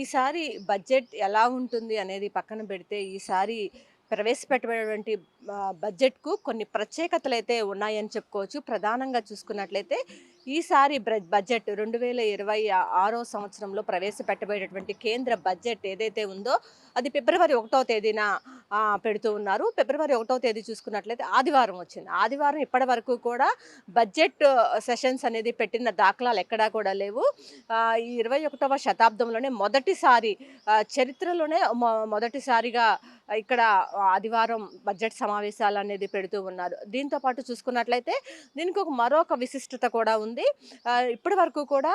ఈసారి బడ్జెట్ ఎలా ఉంటుంది అనేది పక్కన పెడితే ఈసారి ప్రవేశపెట్టబడినటువంటి బడ్జెట్కు కొన్ని ప్రత్యేకతలు అయితే ఉన్నాయని చెప్పుకోవచ్చు. ప్రధానంగా చూసుకున్నట్లయితే ఈసారి బడ్జెట్ రెండు వేల ఇరవై ఆరో సంవత్సరంలో ప్రవేశపెట్టబడేటటువంటి కేంద్ర బడ్జెట్ ఏదైతే ఉందో అది ఫిబ్రవరి ఒకటో తేదీన పెడుతూ ఉన్నారు. ఫిబ్రవరి ఒకటో తేదీ చూసుకున్నట్లయితే ఆదివారం వచ్చింది. ఆదివారం ఇప్పటి వరకు కూడా బడ్జెట్ సెషన్స్ అనేది పెట్టిన దాఖలాలు ఎక్కడా కూడా లేవు. ఈ ఇరవై ఒకటవ శతాబ్దంలోనే మొదటిసారి చరిత్రలోనే మొ- మొదటిసారిగా ఇక్కడ ఆదివారం బడ్జెట్ సమావేశాలు అనేది పెడుతూ ఉన్నారు. దీంతో పాటు చూసుకున్నట్లయితే దీనికి ఒక మరొక విశిష్టత కూడా ఉంది. ఇప్పటి వరకు కూడా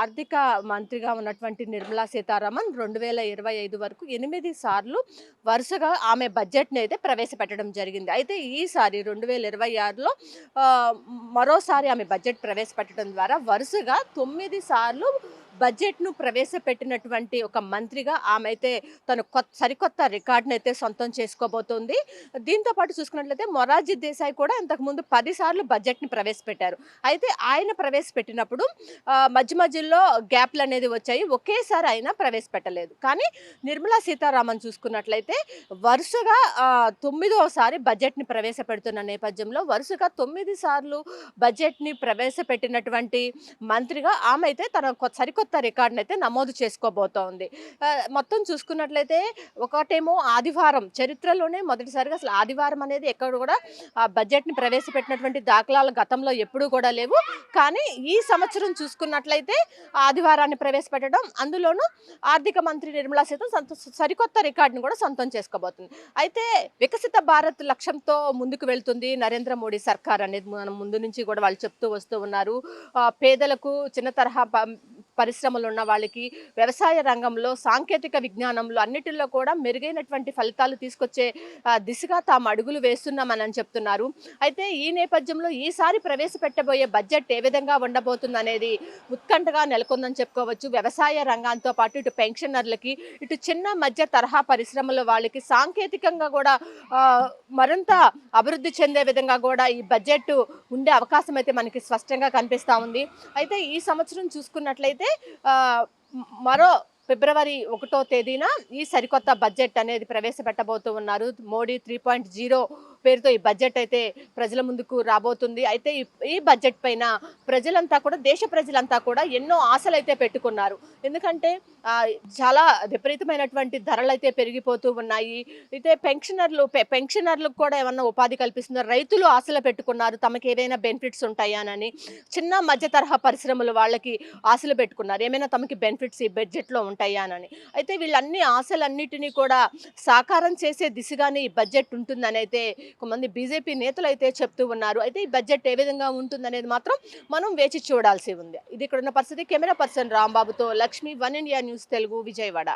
ఆర్థిక మంత్రిగా ఉన్నటువంటి నిర్మలా సీతారామన్ రెండు వేల ఇరవై ఐదు వరకు ఎనిమిది సార్లు వరుసగా ఆమె బడ్జెట్ని అయితే ప్రవేశపెట్టడం జరిగింది. అయితే ఈసారి రెండు వేల ఇరవై ఆరులో మరోసారి ఆమె బడ్జెట్ ప్రవేశపెట్టడం ద్వారా వరుసగా తొమ్మిది సార్లు బడ్జెట్ను ప్రవేశపెట్టినటువంటి ఒక మంత్రిగా ఆమె అయితే తను కొత్త సరికొత్త రికార్డును అయితే సొంతం చేసుకోబోతోంది. దీంతో పాటు చూసుకున్నట్లయితే మొరార్జీ దేశాయ్ కూడా ఇంతకుముందు పదిసార్లు బడ్జెట్ని ప్రవేశపెట్టారు. అయితే ఆయన ప్రవేశపెట్టినప్పుడు మధ్య మధ్యలో గ్యాప్లు అనేది వచ్చాయి. ఒకేసారి ఆయన ప్రవేశపెట్టలేదు. కానీ నిర్మలా సీతారామన్ చూసుకున్నట్లయితే వరుసగా తొమ్మిదోసారి బడ్జెట్ని ప్రవేశపెడుతున్న నేపథ్యంలో వరుసగా తొమ్మిది సార్లు బడ్జెట్ని ప్రవేశపెట్టినటువంటి మంత్రిగా ఆమె అయితే తన సరికొత్త కొత్త రికార్డును అయితే నమోదు చేసుకోబోతోంది. మొత్తం చూసుకున్నట్లయితే ఒకటేమో ఆదివారం చరిత్రలోనే మొదటిసారిగా అసలు ఆదివారం అనేది ఎక్కడ కూడా బడ్జెట్ని ప్రవేశపెట్టినటువంటి దాఖలాలు గతంలో ఎప్పుడూ కూడా లేవు. కానీ ఈ సంవత్సరం చూసుకున్నట్లయితే ఆదివారాన్ని ప్రవేశపెట్టడం అందులోనూ ఆర్థిక మంత్రి నిర్మలా సీతం సొంత సరికొత్త రికార్డును కూడా సొంతం చేసుకోబోతుంది. అయితే వికసిత భారత్ లక్ష్యంతో ముందుకు వెళ్తుంది నరేంద్ర మోడీ సర్కార్ అనేది. మనం ముందు నుంచి కూడా వాళ్ళు చెప్తూ వస్తూ ఉన్నారు. పేదలకు చిన్న తరహా పరిశ్రమలు ఉన్న వాళ్ళకి వ్యవసాయ రంగంలో సాంకేతిక విజ్ఞానంలో అన్నిటిలో కూడా మెరుగైనటువంటి ఫలితాలు తీసుకొచ్చే దిశగా తాము అడుగులు వేస్తున్నామని చెప్తున్నారు. అయితే ఈ నేపథ్యంలో ఈసారి ప్రవేశపెట్టబోయే బడ్జెట్ ఏ విధంగా ఉండబోతుంది అనేది ఉత్కంఠగా నెలకొందని చెప్పుకోవచ్చు. వ్యవసాయ రంగంతో పాటు ఇటు పెన్షనర్లకి ఇటు చిన్న మధ్య తరహా పరిశ్రమల వాళ్ళకి సాంకేతికంగా కూడా మరింత అభివృద్ధి చెందే విధంగా కూడా ఈ బడ్జెట్ ఉండే అవకాశం అయితే మనకి స్పష్టంగా కనిపిస్తూ ఉంది. అయితే ఈ సంవత్సరం చూసుకున్నట్లయితే మరో ఫిబ్రవరి ఒకటో తేదీన ఈ సరికొత్త బడ్జెట్ అనేది ప్రవేశపెట్టబోతూ ఉన్నారు. మోడీ త్రీ పాయింట్ జీరో పేరుతో ఈ బడ్జెట్ అయితే ప్రజల ముందుకు రాబోతుంది. అయితే ఈ- బడ్జెట్ పైన ప్రజలంతా కూడా దేశ ప్రజలంతా కూడా ఎన్నో ఆశలు అయితే పెట్టుకున్నారు. ఎందుకంటే చాలా విపరీతమైనటువంటి ధరలు అయితే పెరిగిపోతూ ఉన్నాయి. అయితే పెన్షనర్లు పె- పెన్షనర్లకు కూడా ఏమన్నా ఉపాధి కల్పిస్తున్నారు రైతులు ఆశలు పెట్టుకున్నారు. తమకు ఏదైనా బెనిఫిట్స్ ఉంటాయానని చిన్న మధ్య తరహా పరిశ్రమలు వాళ్ళకి ఆశలు పెట్టుకున్నారు. ఏమైనా తమకి బెనిఫిట్స్ ఈ బడ్జెట్లో ఉంటాయానని. అయితే వీళ్ళన్ని ఆశలన్నిటినీ కూడా సాకారం చేసే దిశగానే ఈ బడ్జెట్ ఉంటుందని అయితే కొంతమంది బీజేపీ నేతలు అయితే చెప్తూ ఉన్నారు. అయితే ఈ బడ్జెట్ ఏ విధంగా ఉంటుందనేది మాత్రం మనం వేచి చూడాల్సి ఉంది. ఇది ఇక్కడ ఉన్న పరిస్థితి. Camera person రాంబాబుతో Lakshmi one India news Telugu Vijayawada.